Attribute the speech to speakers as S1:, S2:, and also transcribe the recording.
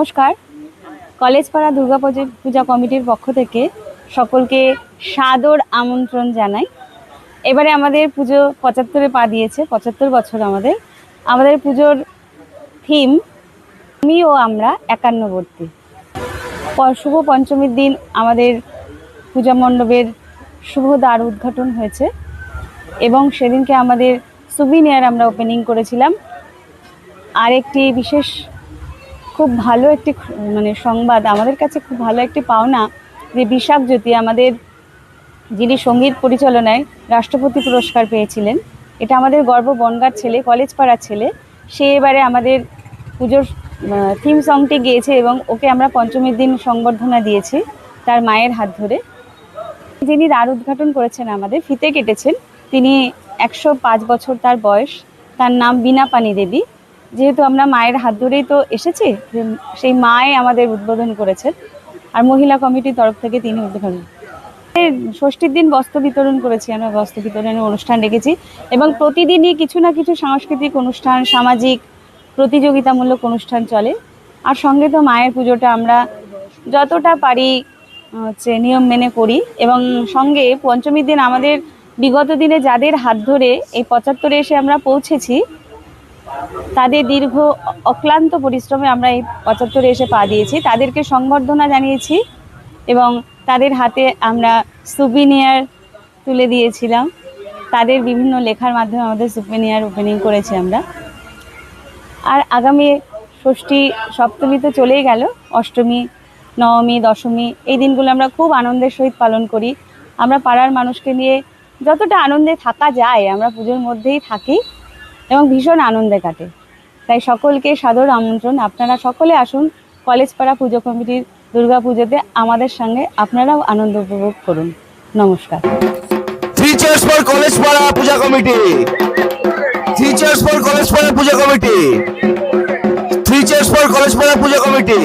S1: নমস্কার। কলেজ পাড়া দুর্গা পূজা কমিটির পক্ষ থেকে সকলকে সাদর আমন্ত্রণ জানাই। এবারে আমাদের পুজো পঁচাত্তরে পা দিয়েছে, পঁচাত্তর বছর আমাদের। আমাদের পুজোর থিম আমি ও আমরা একান্নবর্তী। শুভ পঞ্চমীর দিন আমাদের পূজা মণ্ডপের শুভ দ্বার উদ্ঘাটন হয়েছে এবং সেদিনকে আমাদের সুবিনিয়ার আমরা ওপেনিং করেছিলাম। আরেকটি বিশেষ খুব ভালো একটি মানে সংবাদ, আমাদের কাছে খুব ভালো একটি পাওনা যে বিশাখ জ্যোতি আমাদের, যিনি সংগীত পরিচালনায় রাষ্ট্রপতি পুরস্কার পেয়েছিলেন, এটা আমাদের গর্ব বনগার ছেলে কলেজ পাড়ার ছেলে, সে এবারে আমাদের পুজোর থিম সংটি গেয়েছে এবং ওকে আমরা পঞ্চমীর দিন সংবর্ধনা দিয়েছি তার মায়ের হাত ধরে। যিনি দ্বার উদ্ঘাটন করেছেন আমাদের, ফিতে কেটেছেন, তিনি একশো পাঁচ বছর তার বয়স, তার নাম বীণা পানি দেবী। যেহেতু আমরা মায়ের হাত ধরেই তো এসেছি সেই মায়ে আমাদের উদ্বোধন করেছেন আর মহিলা কমিটির তরফ থেকে তিনি উদ্বোধন। ষষ্ঠীর দিন বস্ত্র বিতরণ করেছি, আমরা বস্ত্র বিতরণের অনুষ্ঠান রেখেছি এবং প্রতিদিনই কিছু না কিছু সাংস্কৃতিক অনুষ্ঠান, সামাজিক প্রতিযোগিতামূলক অনুষ্ঠান চলে। আর সঙ্গে তো মায়ের পুজোটা আমরা যতটা পারি হচ্ছে নিয়ম মেনে করি এবং সঙ্গে পঞ্চমীর দিন আমাদের বিগত দিনে যাদের হাত ধরে এই পঁচাত্তরে এসে আমরা পৌঁছেছি তাদের দীর্ঘ অক্লান্ত পরিশ্রমে আমরা এই পঁচাত্তরে এসে পা দিয়েছি। তাদেরকে সংবর্ধনা জানিয়েছি এবং তাদের হাতে আমরা সুবিনিয়ার তুলে দিয়েছিলাম। তাদের বিভিন্ন লেখার মাধ্যমে আমাদের সুপিনিয়ার ওপেনিং করেছি আমরা। আর আগামী ষষ্ঠী সপ্তমী তো চলেই গেল। অষ্টমী, নবমী, দশমী এই দিনগুলো আমরা খুব আনন্দের সহিত পালন করি। আমরা পাড়ার মানুষকে নিয়ে যতটা আনন্দে থাকা যায় আমরা পুজোর মধ্যেই থাকি। এবং ভীষণ আনন্দে কাটে। তাই সকলকে সাদর আমন্ত্রণ। আপনারা সকলে আসুন কলেজ পাড়া পুজো কমিটির দুর্গা পুজোতে আমাদের সঙ্গে। আপনারাও আনন্দ উপভোগ করুন। নমস্কার।
S2: Three chairs for college Para Puja committee. Three chairs for college Para Puja committee. Three chairs for college Para Puja committee.